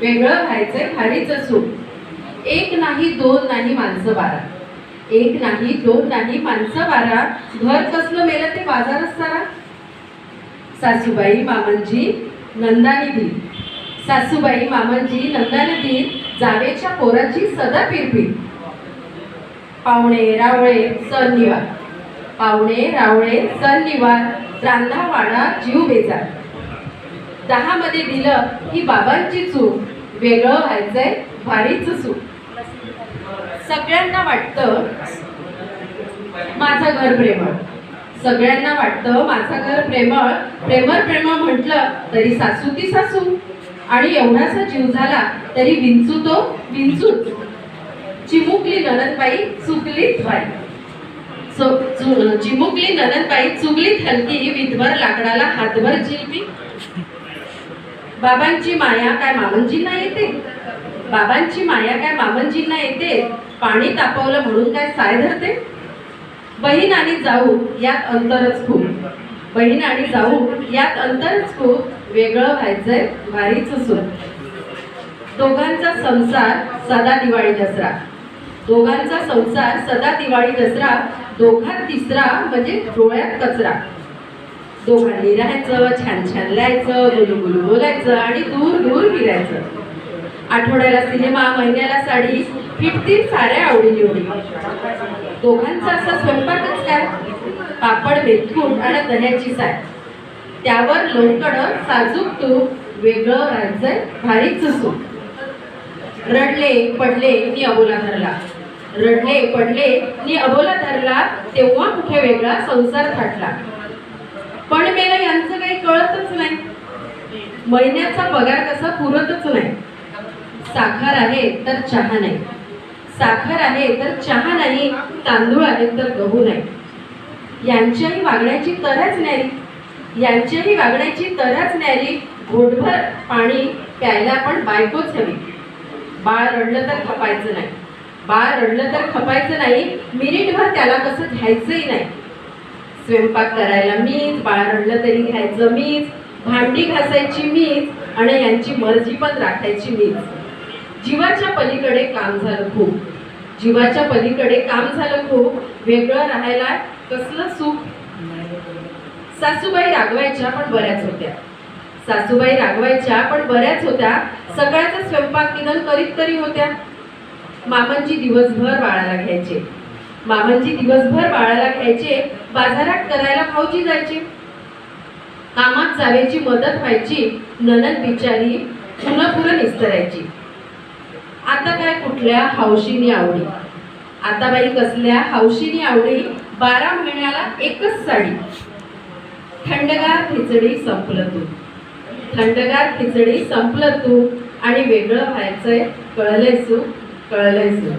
वेगळं व्हायचंय भारीच सुख. एक नाही दोन नाही माणसं बारा. एक नाही दोन नाही माणसं बारा. घर कसलं मेलं ते बाजारच सारा. सासूबाई मामनजी नंदानिधी सासूबाई मामनजी नंदानिधी जावेच्या पोराची सदा पिरपीर पाहुणे रावळे सनिवार पाहुणे रावळे सण निवार रांधा वाडा जीव बेजार. दहा मध्ये दिलं ही बाबांची चूक. वेगळं व्हायचंय भारीच चूक. सगळ्यांना वाटतं माझं घर प्रेमळ. सगळ्यांना वाटतं माझं घर प्रेमळ. प्रेमळ प्रेमळ म्हटलं तरी सासू ती सासू. आणि एवढासा जीव झाला तरी विंचू तो विंचूच चिमुकली नरनबाई चुकलीत बाई चु- चिमुकली नरनबाई चुकलीत हलकी विधवर लाकडाला हातभर जिलबी बाबांची माया काय मामनजींना येते? बाबांची माया काय मामनजींना येते? पाणी तापवलं म्हणून काय साय धरते? बहीण आणि जाऊ यात अंतरच खूप. बहीण आणि जाऊ यात अंतरच खूप. वेगळं व्हायचंय भारीच असून दोघांचा संसार सदा दिवाळी दसरा. दोघांचा संसार सदा दिवाळी दसरा दोघात तिसरा म्हणजे डोळ्यात कचरा. दोघांनी राहायचं छान छान लिहायचं गुलू बोलायचं आणि दूर दूर फिरायचं. आठवड्याला सिनेमा महिन्याला साडी फिटतील साऱ्या आवडी निवडी दोघांचा असा स्वयंपाकच काय? पापड मेथून आणि दह्याची साय. त्यावर लोणकड साजूक तूप वेगळं राहायचंय भारी चुसू. रडले पडले नि अबोला धरला. रडले पडले नि अबोला धरला तेव्हा कुठे वेगळा संसार थाटला. पण मेला यांचं काही कळतच नाही. महिन्याचा पगार कसा पुरतच नाही. साखर आहे तर चहा नाही. साखर आहे तर चहा नाही तांदूळ आहे तर गहू नाही. यांच्याही वागण्याची तरच न्यारी. यांच्याही वागण्याची तरच न्यारी. घोटभर पाणी प्यायला पण बायकोच हवी. बाळ रडलं तर खपायचं नाही. बाळ रडलं तर खपायचं नाही. मिनिटभर त्याला कसं घ्यायचंही नाही. स्वयंपाक करायला मीच बाळ रडलं तरी घ्यायचं मीच भांडी घासायची मीच आणि यांची मर्जी पण राखायची मीच. जीवाच्या पलीकडे काम झालं खूप. जीवाच्या पलीकडे काम झालं खूप. वेगळं राहायला कसलं सुख? सासूबाई रागवायच्या पण बऱ्याच होत्या. सासूबाई रागवायच्या पण बऱ्याच होत्या. सकाळचा स्वयंपाक निधन करीत तरी होत्या. मामांची दिवसभर बाळाला घ्यायचे. मामांची दिवसभर बाळाला घ्यायचे बाजारात करायला भाऊजी जायचे. कामात जावेची मदत व्हायची ननद बिचारी पुनपुरं निस्तरायची. आता काय कुठल्या हौशीनी आवडी? आता बाई कसल्या हौशीनी आवडी? बारा महिन्याला एकच साडी. थंडगार खिचडी संपलं तू. थंडगार खिचडी संपलं तू. आणि वेगळं व्हायचंय कळलंय सू कळलंय सू